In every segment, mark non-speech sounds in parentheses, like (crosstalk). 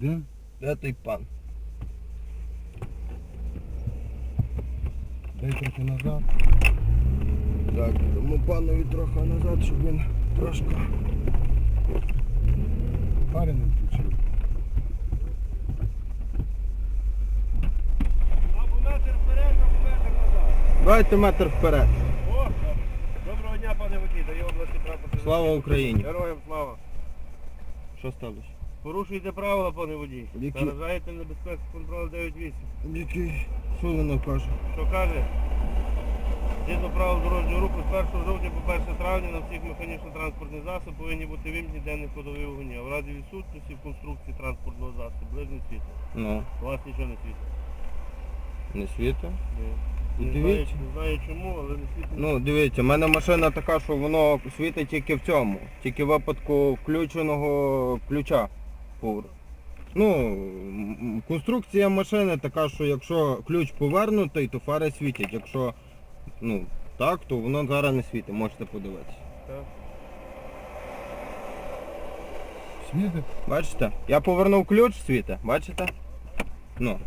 Де? Де той пан? Дай трохи назад. Так, тому панові трохи назад, щоб він трошки. Фари не включив. Або метр вперед, або метр назад. Давайте метр вперед. О, доброго дня, пане водій, дає області прапор. Слава Україні. Героям слава. Що сталося? Порушуєте правила, пане водій. Які? Наражаєте небезпеку контролю 9.8. Який? Що воно каже? Що каже? Згідно правил дорожнього руху з 1 жовтня по 1 травня на всіх механічно-транспортних засобів повинні бути вимкнені денні ходові вогні. А в разі відсутності в конструкції транспортного засобу ближнє світло. Ну, У вас нічого не світить. не світа. Ні. Не знаю, Дивіться. не знаю чому, але не світить. Ну, дивіться, в мене машина така, що воно світить тільки в цьому. Тільки в випадку включеного ключа. Повр- Ну, конструкція машини така, що якщо ключ повернутий, то фари світять. Якщо ну, так, то воно зараз не світить, можете подивитися. Так. Світить? Бачите? Я повернув ключ, світить, бачите? Ну.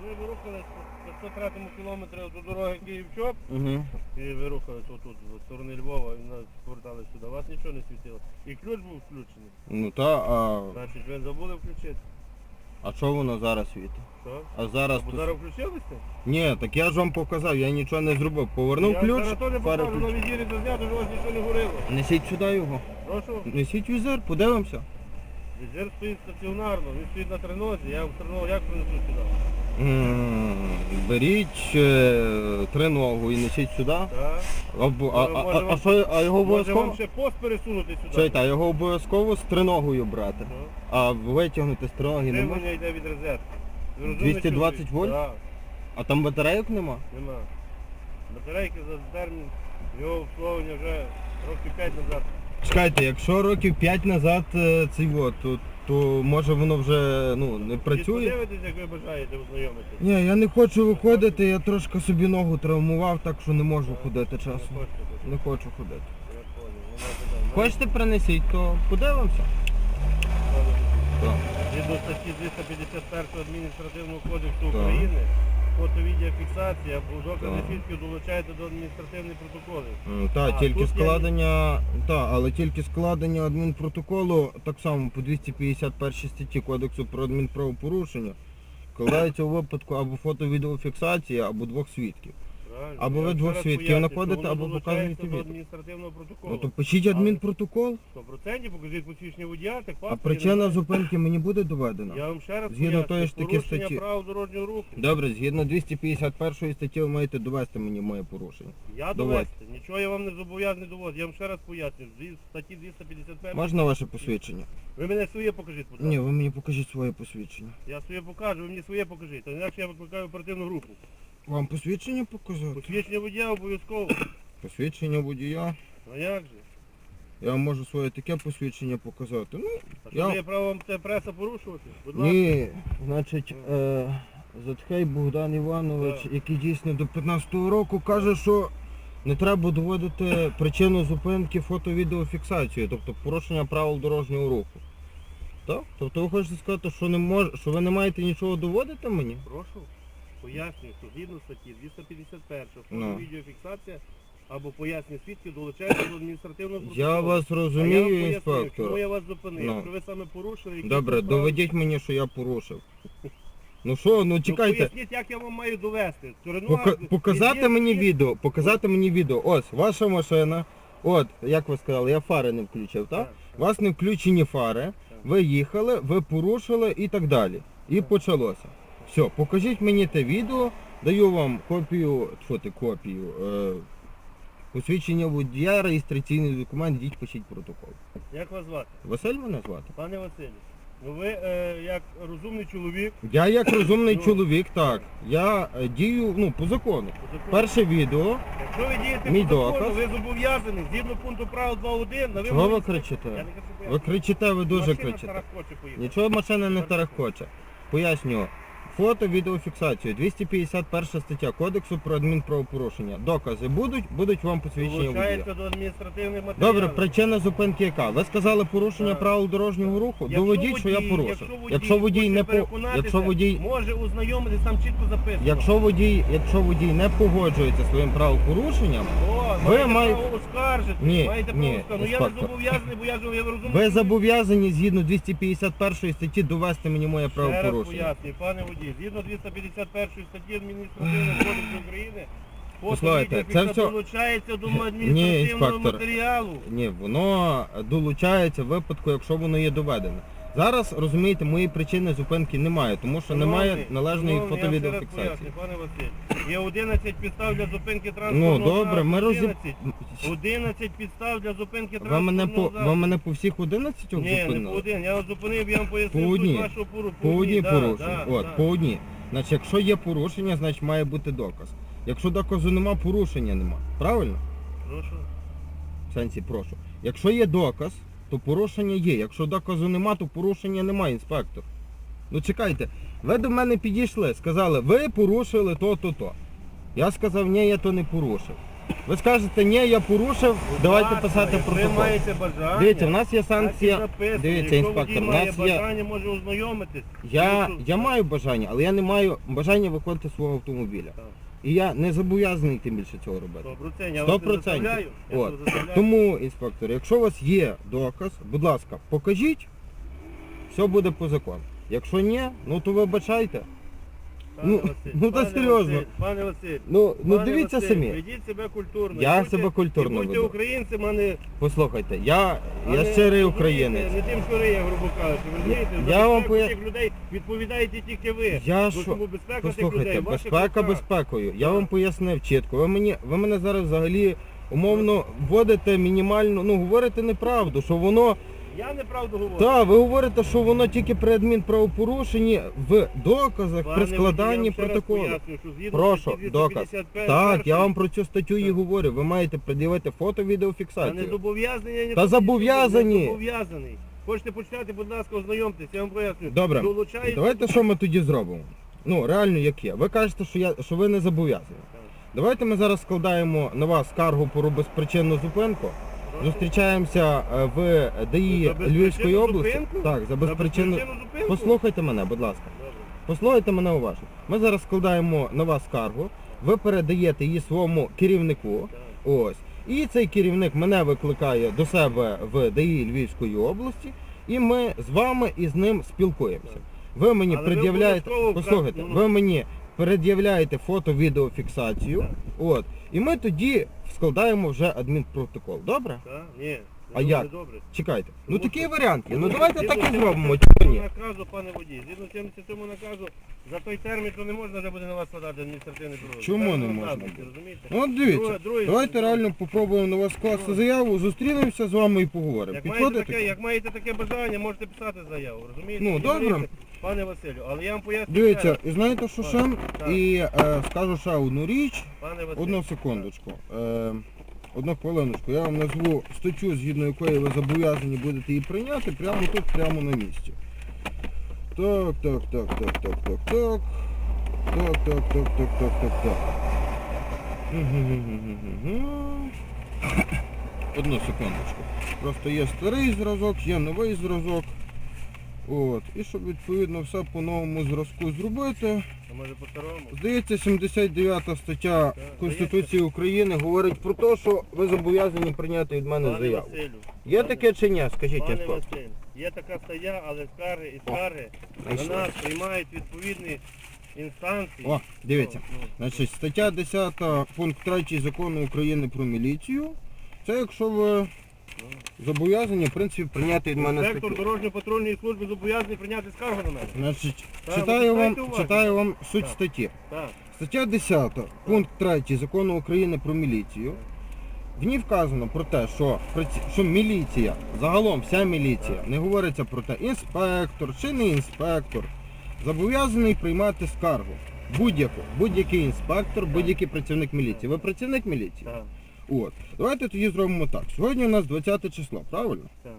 Коли ви рухались по 103 кілометрі до дороги Київ-Чоп, Угу. і ви рухались отут, з сторони Львова, і нас повертали сюди, вас нічого не світило. І ключ був включений. Ну та, а, Значить, ви забули включити. а що воно зараз світить? Що? А зараз Або тут... зараз включилися? Ні, так я ж вам показав, я нічого не зробив. Повернув Я ключ, зараз теж фари покажу, на візірі зазнято, що у вас нічого не горіло. Несіть сюди його. Прошу. Несіть візир, подивимося. Візір стоїть стаціонарно, він стоїть на тренозі, я в треногу як принесу сюди? Беріть е, триногу і несіть сюди. Так. Або, а, а, а, а, що, а його Може обов'язково? вам ще пост пересунути сюди? Чуєте, а його обов'язково з триногою брати. Ну. А витягнути з триноги не можна? Живлення йде від розетки. Ви розумний 220 чоловік? вольт? Так, А там батарейок нема? нема. Батарейки за термін його обслуговування вже років 5 назад. Чекайте, якщо років 5 назад е, цей вот, то, то може воно вже ну, не працює? Подивитесь, як ви бажаєте ознайомитися. Ні, я не хочу виходити, я трошки собі ногу травмував, так що не можу ходити часом. Не хочу ходити. Хочете принесіть, то подивимося. Згідно статті 251 адміністративного кодексу України, фото-відеофіксація або докази Так. свідків долучаєте до адміністративних протоколів. Так, А, тільки тут я- складення, та, але тільки складення адмінпротоколу, так само по 251 статті Кодексу про адмінправопорушення, складається у випадку або фото-відеофіксації, або двох свідків. Правильно? Або ви двох свідків пояснюю, знаходите, або показуєте відео. адміністративного протоколу. Ну то пишіть адмінпротокол, 100% покажіть посвідчення водія, так а причина зупинки мені буде доведена. Я вам ще раз Згідно тої ж таки порушення статті. правил дорожнього руху. Добре, згідно 251 статті ви маєте довести мені моє порушення. Я довести. Нічого я вам не зобов'язаний доводити. Я вам ще раз пояснюю. Зі статті 251. Можна ваше посвідчення? Ви мене своє покажіть, будь ласка. Ні, ви мені покажіть своє посвідчення. Я своє покажу, ви мені своє покажіть. А інакше я викликаю оперативну групу. Вам посвідчення показати? Посвідчення водія обов'язково. Посвідчення водія. А як же? Я вам можу своє таке посвідчення показати. Ну, А що Я- я право вам те преса порушувати? Будь ласка. ні, значить, е, Затхей Богдан Іванович, Так. який дійсно до 15-го року, каже, що не треба доводити причину зупинки фото-відеофіксацією, тобто порушення правил дорожнього руху. Так? Тобто ви хочете сказати, що не мож... що ви не маєте нічого доводити мені? Прошу. Пояснюю, що згідно статті 251 Ну. відеофіксація або пояснює свідків долучається до адміністративного. Я вас А я вам розумію, пояснюю, інспектор. Чому я вас зупинив? Ну. Якщо ви саме порушили, які Добре, тут правила- доведіть мені, що я порушив. Ну що, ну Ну, чекайте. поясніть, як я вам маю довести. Туринуа- Пока- показати мені відео, показати мені відео. Ось, ваша машина. От, як ви сказали, я фари не включив, так? Так, У вас не включені фари, ви їхали, ви порушили і так далі. І Так. почалося. Все, покажіть мені те відео, даю вам копію, що ти копію, е, посвідчення водія, реєстраційний документ, йдіть пишіть протокол. Як вас звати? Василь мене звати? Пане Василю, ну ви е, як розумний чоловік, Я як (coughs) розумний Ну. чоловік, так. Я е, дію ну, по закону. по закону, Перше відео. якщо ви дієте Мій по закону, доказ. ви зобов'язані згідно пункту правил 2.1 на Чого ви кричите? Ви кричите, ви дуже Машина кричите. Нічого машина не терехоче. Поясню. Фото, відеофіксацію. 251 стаття Кодексу про адмінправопорушення. Докази будуть, будуть вам посвідчення водія. Долучається до адміністративних матеріалів. Добре, причина зупинки яка? Ви сказали порушення Так. правил дорожнього руху? Якщо Доведіть, що я водій- порушив. Якщо водій не по переконатися, якщо водій, може ознайомитись, там чітко записано. якщо водій, якщо водій не погоджується зі своїм правопорушенням, О, Ви маєте право оскаржити. Ні, маєте ні, право оскаржити. Ну я не інспектор. зобов'язаний, бо я ж я розумію. ви зобов'язані згідно 251 статті довести мені моє Ще раз правопорушення. пояснюю, пане водій, згідно 251 статті адміністративного кодексу України, Послухайте, фото це все- долучається до Ні, адміністративного інспектор. матеріалу. Ні, воно долучається в випадку, якщо воно є доведене. Зараз розумієте, моєї причини зупинки немає, тому що немає належної шановний, я ще раз фото-відеофіксації. Пане Василь, є 11 підстав для зупинки Ну транспортного добре, ми засобу. розіб... 11. 11 підстав для зупинки Ви мене по ви засобу. мене по всіх 11 Ні, не по зупинили? один. Я вас зупинив, я вам пояснив По одній. суть вашого пору. По одній да, порушення. да, От, да. по одній. Значить, якщо є порушення, значить має бути доказ. Якщо доказу нема, порушення нема. Правильно? Прошу. В сенсі, прошу. Якщо є доказ, то порушення є. Якщо доказу нема, то порушення немає, інспектор. Ну чекайте, ви до мене підійшли, сказали, ви порушили то-то то. Я сказав, ні, я то не порушив. Ви скажете, ні, я порушив, давайте писати як Ви маєте бажання. Дивіться, в нас є санкція. Дивіться, інспектор, має нас є. бажання, може ознайомитись. Я, Ну, я маю бажання, але я не маю бажання виходити з свого автомобіля. Так. І я не зобов'язаний тим більше цього робити. Добре, це Я вас не процентів. заставляю. Я От. вас заставляю. Тому, інспектор, якщо у вас є доказ, будь ласка, покажіть, все буде по закону. Якщо ні, ну то вибачайте. Пане ну, Василь, ну, та пане серйозно. Василь, Пане Василь. Ну, ну пане дивіться Василь, самі. Ведіть себе культурно. Я І будьте- себе культурно і Будьте веду. українцем, а не... Послухайте, я, а я не- щирий українець. Не тим, що риє, грубо кажучи. Ви розумієте? За Я вам безпеку поя- тих людей відповідаєте тільки ви. Я Бо що? тому безпека тих людей. Послухайте, в ваших безпека руках. безпекою. Я Так. вам пояснив чітко. Ви мені, ви мене зараз взагалі умовно вводите мінімально, ну говорите неправду, що воно Я неправду говорю. Так, ви говорите, що воно тільки при адмінправопорушенні в доказах, Пане при водій, складанні я вам ще раз протоколу. пояснюю, що згідно Прошу, статті доказ. 251 Так, я вам про цю статтю і говорю. Ви маєте пред'явити фото Та не відеофіксацію. зобов'язаний, я не Та зобов'язані. Не зобов'язаний. Хочете почитати, будь ласка, ознайомтесь, я вам поясню. Добре, Долучається давайте що ми тоді зробимо. Ну, реально як є. Ви кажете, що я що ви не зобов'язані. Давайте ми зараз складаємо на вас скаргу про безпричинну зупинку. Зустрічаємося е, в ДАІ За безпричинну Львівської області. зупинку? Так, за безпричинну. зупинку? Послухайте мене, будь ласка. Послухайте мене уважно. Ми зараз складаємо на вас скаргу, ви передаєте її своєму керівнику. Ось. І цей керівник мене викликає до себе в ДАІ Львівської області, і ми з вами і з ним спілкуємося. Ви мені Але ви пред'являєте, обов'язково послухайте, ну, ви мені пред'являєте фото-відеофіксацію, Так. от, і ми тоді складаємо вже адмінпротокол. Добре? Так? Ні. А як? добре. Чекайте. Ну Тому такий що- варіант є. Ну Згідно давайте так і 77 зробимо. Ні? наказу, пане водій. Згідно 77 наказу, за той термін, що не можна вже буде на вас складати адміністративний провод. Чому не можна буде? розумієте? Ну от дивіться. Друге- друге- Давайте реально попробуємо на вас скласти заяву, зустрінемося з вами і поговоримо. Як маєте, Підходите? таке, як маєте таке бажання, можете писати заяву, розумієте? Ну, добре. говорити, Пане Василю, але я вам поясню. Дивіться, і знаєте, що ще? Так. І е, скажу ще одну річ. Пане Василю. Одну секундочку. Е, одну хвилиночку. Я вам назву статтю, згідно якої ви зобов'язані будете її прийняти, прямо тут, прямо на місці. Так, так, так, так, так, так, так. Так, так, так, так, так, так, так. Одну секундочку. Просто є старий зразок, є новий зразок. От. І щоб відповідно все по новому зразку зробити. А може по-старому? Здається, 79 стаття Конституції України говорить про те, що ви зобов'язані прийняти від мене Пане заяву. Василю. Є пане- таке чи ні? Скажіть, Пане інспектор. Василь, є така стаття, але скарги і скарги на знайшли. нас приймають відповідні інстанції. О, дивіться. Ну, ну, Значить, стаття 10 пункт 3 закону України про міліцію. Це якщо ви зобов'язані, в принципі, прийняти від мене Інспектор статтю. дорожньо-патрульної служби зобов'язаний прийняти скаргу на мене. Значить, Так, читаю ви вам, читайте уважно. читаю вам суть Так. статті. Так. Стаття 10, пункт 3 закону України про міліцію. В ній вказано про те, що, праці- що міліція, загалом вся міліція, не говориться про те, інспектор чи не інспектор, зобов'язаний приймати скаргу. Будь-яку, будь-який інспектор, будь-який працівник міліції. Ви працівник міліції? Так. От. Давайте тоді зробимо так. Сьогодні у нас 20 число, правильно? Так.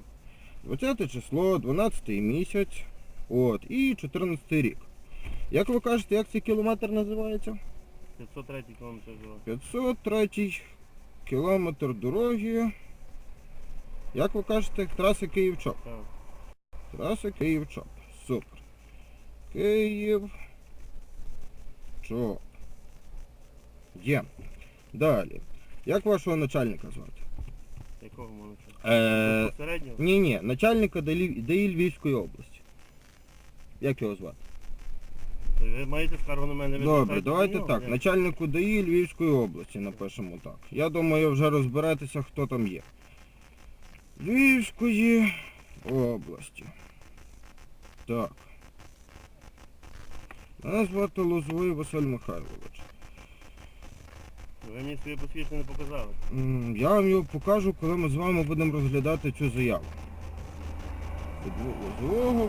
20 число, 12 місяць, от, і 14 рік. Як ви кажете, як цей кілометр називається? 503 кілометр дороги. 503 кілометр дороги. Як ви кажете, траса Київ-Чоп. Так. Траса Київ-Чоп. Супер. Київ. Чоп. Є. Далі. Як вашого начальника звати? Якого це? Е, Безпосередньо? ні, ні, начальника ДАІ Львівської області. Як його звати? Ви маєте скаргу на мене? Добре, давайте так. Начальнику ДАІ Львівської області напишемо так. Я думаю, вже розберетеся, хто там є. Львівської області. Так. Мене звати Лозовий Василь Михайлович. Ви мені своє посвідчення не показали. Я вам його покажу, коли ми з вами будемо розглядати цю заяву. Від Лозового